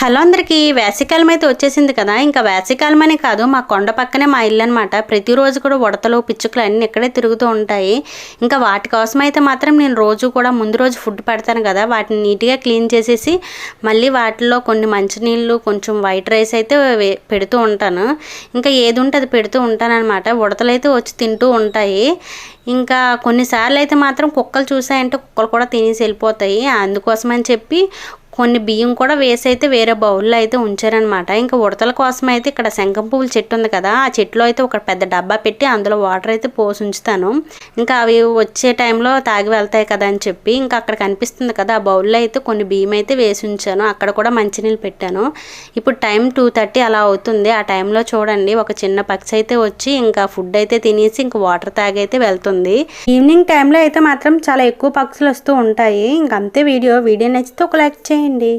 Hello అందరికీ వేసవికాలం అయితే వచ్చేసింది కదా. ఇంకా వేసవికాలం అనే కాదు మా కొండ పక్కనే మా ఇల్లు అనమాట ప్రతిరోజు కూడా ఉడతలు పిచ్చుకలు అన్నీ ఇక్కడే తిరుగుతూ ఉంటాయి. ఇంకా వాటి కోసం అయితే మాత్రం నేను రోజు కూడా ముందు రోజు ఫుడ్ పెడతాను కదా. వాటిని నీట్గా క్లీన్ చేసేసి మళ్ళీ వాటిలో కొన్ని మంచినీళ్ళు కొంచెం వైట్ రైస్ అయితే పెడుతూ ఉంటాను. ఇంకా ఏది ఉంటే అది పెడుతూ ఉంటాననమాట ఉడతలు అయితే వచ్చి తింటూ ఉంటాయి. ఇంకా కొన్నిసార్లు అయితే మాత్రం కుక్కలు చూసాయంటే కుక్కలు కూడా తినేసి వెళ్ళిపోతాయి. అందుకోసమని చెప్పి కొన్ని బియ్యం కూడా వేసి అయితే వేరే బౌల్లో అయితే ఉంచారనమాట ఇంకా ఉడతల కోసం అయితే ఇక్కడ శంఖం పువ్వుల చెట్టు ఉంది కదా ఆ చెట్టులో అయితే ఒక పెద్ద డబ్బా పెట్టి అందులో వాటర్ అయితే పోసి ఉంచుతాను. ఇంకా అవి వచ్చే టైంలో తాగి వెళ్తాయి కదా అని చెప్పి ఇంకా అక్కడ కనిపిస్తుంది కదా ఆ బౌల్లో అయితే కొన్ని బియ్యం అయితే వేసి ఉంచాను. అక్కడ కూడా మంచినీళ్ళు పెట్టాను. ఇప్పుడు టైం టూ థర్టీ అలా అవుతుంది. ఆ టైంలో చూడండి ఒక చిన్న పక్షి అయితే వచ్చి ఇంకా ఫుడ్ అయితే తినేసి ఇంకా వాటర్ తాగి అయితే వెళ్తుంది. ఈవినింగ్ టైంలో అయితే మాత్రం చాలా ఎక్కువ పక్షులు వస్తూ ఉంటాయి. ఇంకంతే వీడియో. వీడియో నచ్చితే ఒక లైక్ చేయండి. బాయ్ అండి.